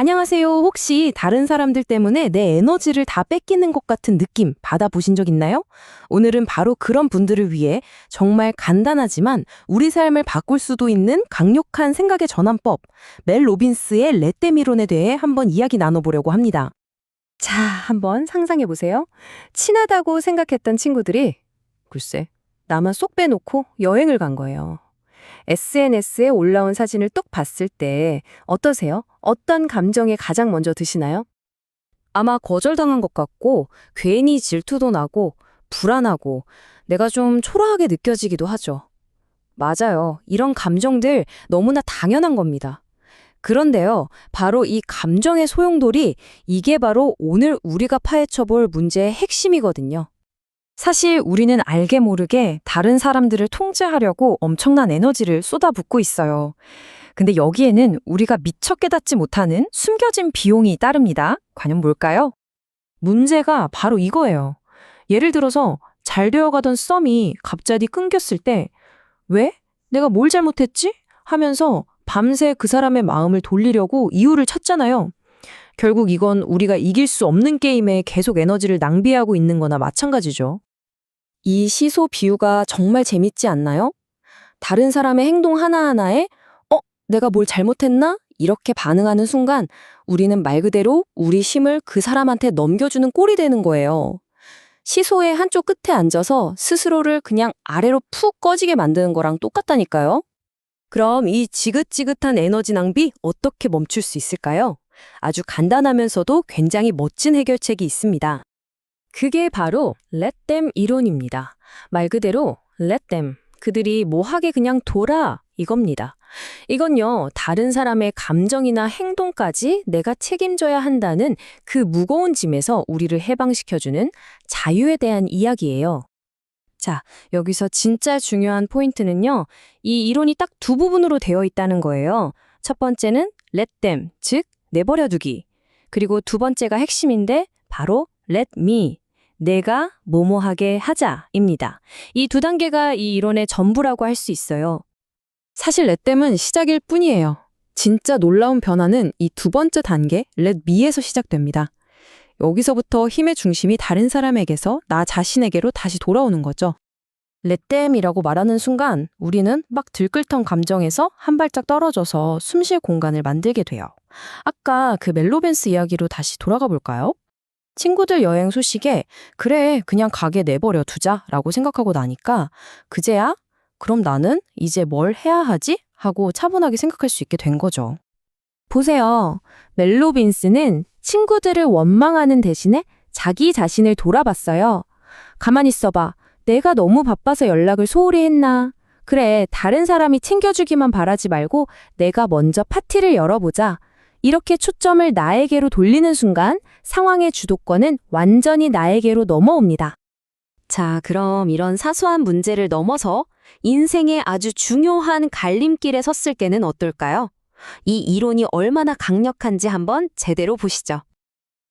안녕하세요. 혹시 다른 사람들 때문에 내 에너지를 다 뺏기는 것 같은 느낌 받아보신 적 있나요? 오늘은 바로 그런 분들을 위해 정말 간단하지만 우리 삶을 바꿀 수도 있는 강력한 생각의 전환법, 멜 로빈스의 레떼미론에 대해 한번 이야기 나눠보려고 합니다. 자, 한번 상상해 보세요. 친하다고 생각했던 친구들이 글쎄, 나만 쏙 빼놓고 여행을 간 거예요. SNS에 올라온 사진을 뚝 봤을 때 어떠세요? 어떤 감정이 가장 먼저 드시나요? 아마 거절당한 것 같고 괜히 질투도 나고 불안하고 내가 좀 초라하게 느껴지기도 하죠. 맞아요. 이런 감정들 너무나 당연한 겁니다. 그런데요, 바로 이 감정의 소용돌이 이게 바로 오늘 우리가 파헤쳐 볼 문제의 핵심이거든요. 사실 우리는 알게 모르게 다른 사람들을 통제하려고 엄청난 에너지를 쏟아붓고 있어요. 근데 여기에는 우리가 미처 깨닫지 못하는 숨겨진 비용이 따릅니다. 과연 뭘까요? 문제가 바로 이거예요. 예를 들어서 잘 되어가던 썸이 갑자기 끊겼을 때 왜? 내가 뭘 잘못했지? 하면서 밤새 그 사람의 마음을 돌리려고 이유를 찾잖아요. 결국 이건 우리가 이길 수 없는 게임에 계속 에너지를 낭비하고 있는 거나 마찬가지죠. 이 시소 비유가 정말 재밌지 않나요? 다른 사람의 행동 하나하나에 어, 내가 뭘 잘못했나? 이렇게 반응하는 순간 우리는 말 그대로 우리 힘을 그 사람한테 넘겨주는 꼴이 되는 거예요. 시소의 한쪽 끝에 앉아서 스스로를 그냥 아래로 푹 꺼지게 만드는 거랑 똑같다니까요. 그럼 이 지긋지긋한 에너지 낭비 어떻게 멈출 수 있을까요? 아주 간단하면서도 굉장히 멋진 해결책이 있습니다. 그게 바로 let them 이론입니다. 말 그대로 let them, 그들이 뭐하게 그냥 돌아 이겁니다. 이건요, 다른 사람의 감정이나 행동까지 내가 책임져야 한다는 그 무거운 짐에서 우리를 해방시켜주는 자유에 대한 이야기예요. 자, 여기서 진짜 중요한 포인트는요, 이 이론이 딱 두 부분으로 되어 있다는 거예요. 첫 번째는 let them, 즉, 내버려두기. 그리고 두 번째가 핵심인데, 바로 let me, 내가 뭐뭐하게 하자입니다. 이 두 단계가 이 이론의 전부라고 할 수 있어요. 사실 렛댐은 시작일 뿐이에요. 진짜 놀라운 변화는 이 두 번째 단계 me에서 시작됩니다. 여기서부터 힘의 중심이 다른 사람에게서 나 자신에게로 다시 돌아오는 거죠. 렛댐이라고 말하는 순간 우리는 막 들끓던 감정에서 한 발짝 떨어져서 숨쉴 공간을 만들게 돼요. 아까 그 멜로벤스 이야기로 다시 돌아가 볼까요? 친구들 여행 소식에 그래 그냥 가게 내버려 두자라고 생각하고 나니까 그제야 그럼 나는 이제 뭘 해야 하지? 하고 차분하게 생각할 수 있게 된 거죠. 보세요. 멜로빈스는 친구들을 원망하는 대신에 자기 자신을 돌아봤어요. 가만히 있어봐. 내가 너무 바빠서 연락을 소홀히 했나? 그래, 다른 사람이 챙겨주기만 바라지 말고 내가 먼저 파티를 열어보자. 이렇게 초점을 나에게로 돌리는 순간 상황의 주도권은 완전히 나에게로 넘어옵니다. 자, 그럼 이런 사소한 문제를 넘어서 인생의 아주 중요한 갈림길에 섰을 때는 어떨까요? 이 이론이 얼마나 강력한지 한번 제대로 보시죠.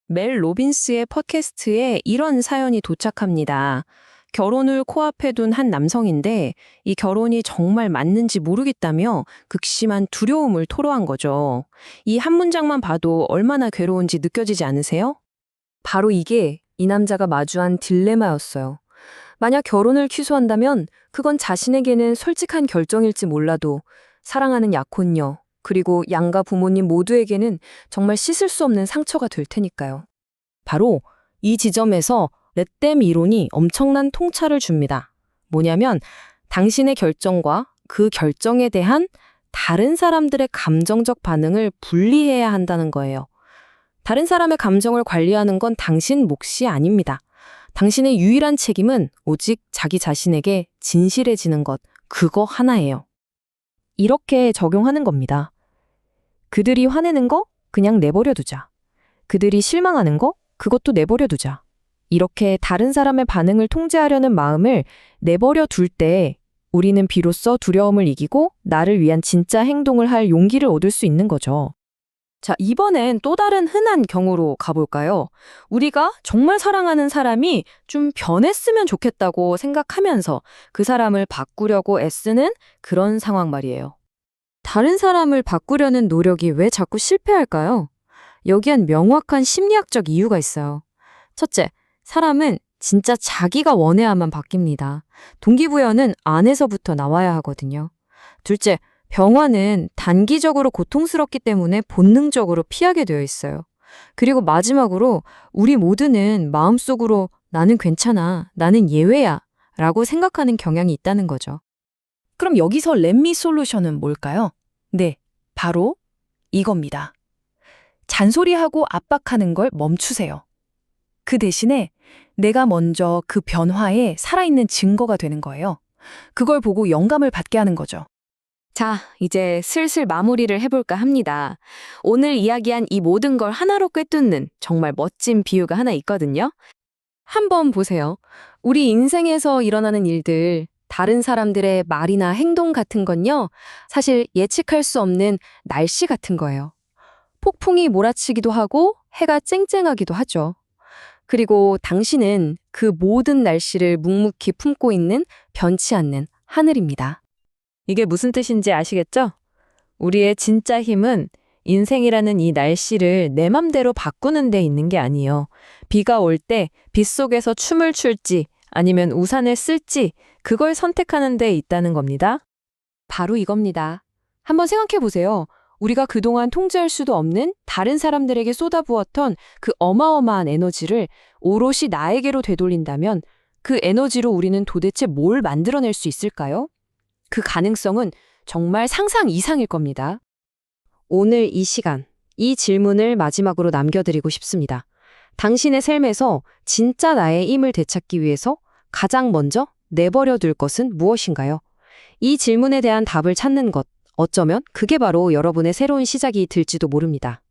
멜 로빈스의 팟캐스트에 이런 사연이 도착합니다. 결혼을 코앞에 둔 한 남성인데 이 결혼이 정말 맞는지 모르겠다며 극심한 두려움을 토로한 거죠. 이 한 문장만 봐도 얼마나 괴로운지 느껴지지 않으세요? 바로 이게 이 남자가 마주한 딜레마였어요. 만약 결혼을 취소한다면 그건 자신에게는 솔직한 결정일지 몰라도 사랑하는 약혼녀, 그리고 양가 부모님 모두에게는 정말 씻을 수 없는 상처가 될 테니까요. 바로 이 지점에서 렛댐 이론이 엄청난 통찰을 줍니다. 뭐냐면 당신의 결정과 그 결정에 대한 다른 사람들의 감정적 반응을 분리해야 한다는 거예요. 다른 사람의 감정을 관리하는 건 당신 몫이 아닙니다. 당신의 유일한 책임은 오직 자기 자신에게 진실해지는 것, 그거 하나예요. 이렇게 적용하는 겁니다. 그들이 화내는 거 그냥 내버려 두자. 그들이 실망하는 거 그것도 내버려 두자. 이렇게 다른 사람의 반응을 통제하려는 마음을 내버려 둘 때 우리는 비로소 두려움을 이기고 나를 위한 진짜 행동을 할 용기를 얻을 수 있는 거죠. 자, 이번엔 또 다른 흔한 경우로 가볼까요? 우리가 정말 사랑하는 사람이 좀 변했으면 좋겠다고 생각하면서 그 사람을 바꾸려고 애쓰는 그런 상황 말이에요. 다른 사람을 바꾸려는 노력이 왜 자꾸 실패할까요? 여기엔 명확한 심리학적 이유가 있어요. 첫째, 사람은 진짜 자기가 원해야만 바뀝니다. 동기부여는 안에서부터 나와야 하거든요. 둘째, 병화는 단기적으로 고통스럽기 때문에 본능적으로 피하게 되어 있어요. 그리고 마지막으로 우리 모두는 마음속으로 나는 괜찮아, 나는 예외야 라고 생각하는 경향이 있다는 거죠. 그럼 여기서 렛미 솔루션은 뭘까요? 네, 바로 이겁니다. 잔소리하고 압박하는 걸 멈추세요. 그 대신에 내가 먼저 그 변화에 살아있는 증거가 되는 거예요. 그걸 보고 영감을 받게 하는 거죠. 자, 이제 슬슬 마무리를 해볼까 합니다. 오늘 이야기한 이 모든 걸 하나로 꿰뚫는 정말 멋진 비유가 하나 있거든요. 한번 보세요. 우리 인생에서 일어나는 일들, 다른 사람들의 말이나 행동 같은 건요, 사실 예측할 수 없는 날씨 같은 거예요. 폭풍이 몰아치기도 하고 해가 쨍쨍하기도 하죠. 그리고 당신은 그 모든 날씨를 묵묵히 품고 있는 변치 않는 하늘입니다. 이게 무슨 뜻인지 아시겠죠? 우리의 진짜 힘은 인생이라는 이 날씨를 내 맘대로 바꾸는 데 있는 게 아니에요. 비가 올 때 빗속에서 춤을 출지 아니면 우산을 쓸지 그걸 선택하는 데 있다는 겁니다. 바로 이겁니다. 한번 생각해 보세요. 우리가 그동안 통제할 수도 없는 다른 사람들에게 쏟아부었던 그 어마어마한 에너지를 오롯이 나에게로 되돌린다면 그 에너지로 우리는 도대체 뭘 만들어낼 수 있을까요? 그 가능성은 정말 상상 이상일 겁니다. 오늘 이 시간, 이 질문을 마지막으로 남겨드리고 싶습니다. 당신의 삶에서 진짜 나의 힘을 되찾기 위해서 가장 먼저 내버려 둘 것은 무엇인가요? 이 질문에 대한 답을 찾는 것, 어쩌면 그게 바로 여러분의 새로운 시작이 될지도 모릅니다.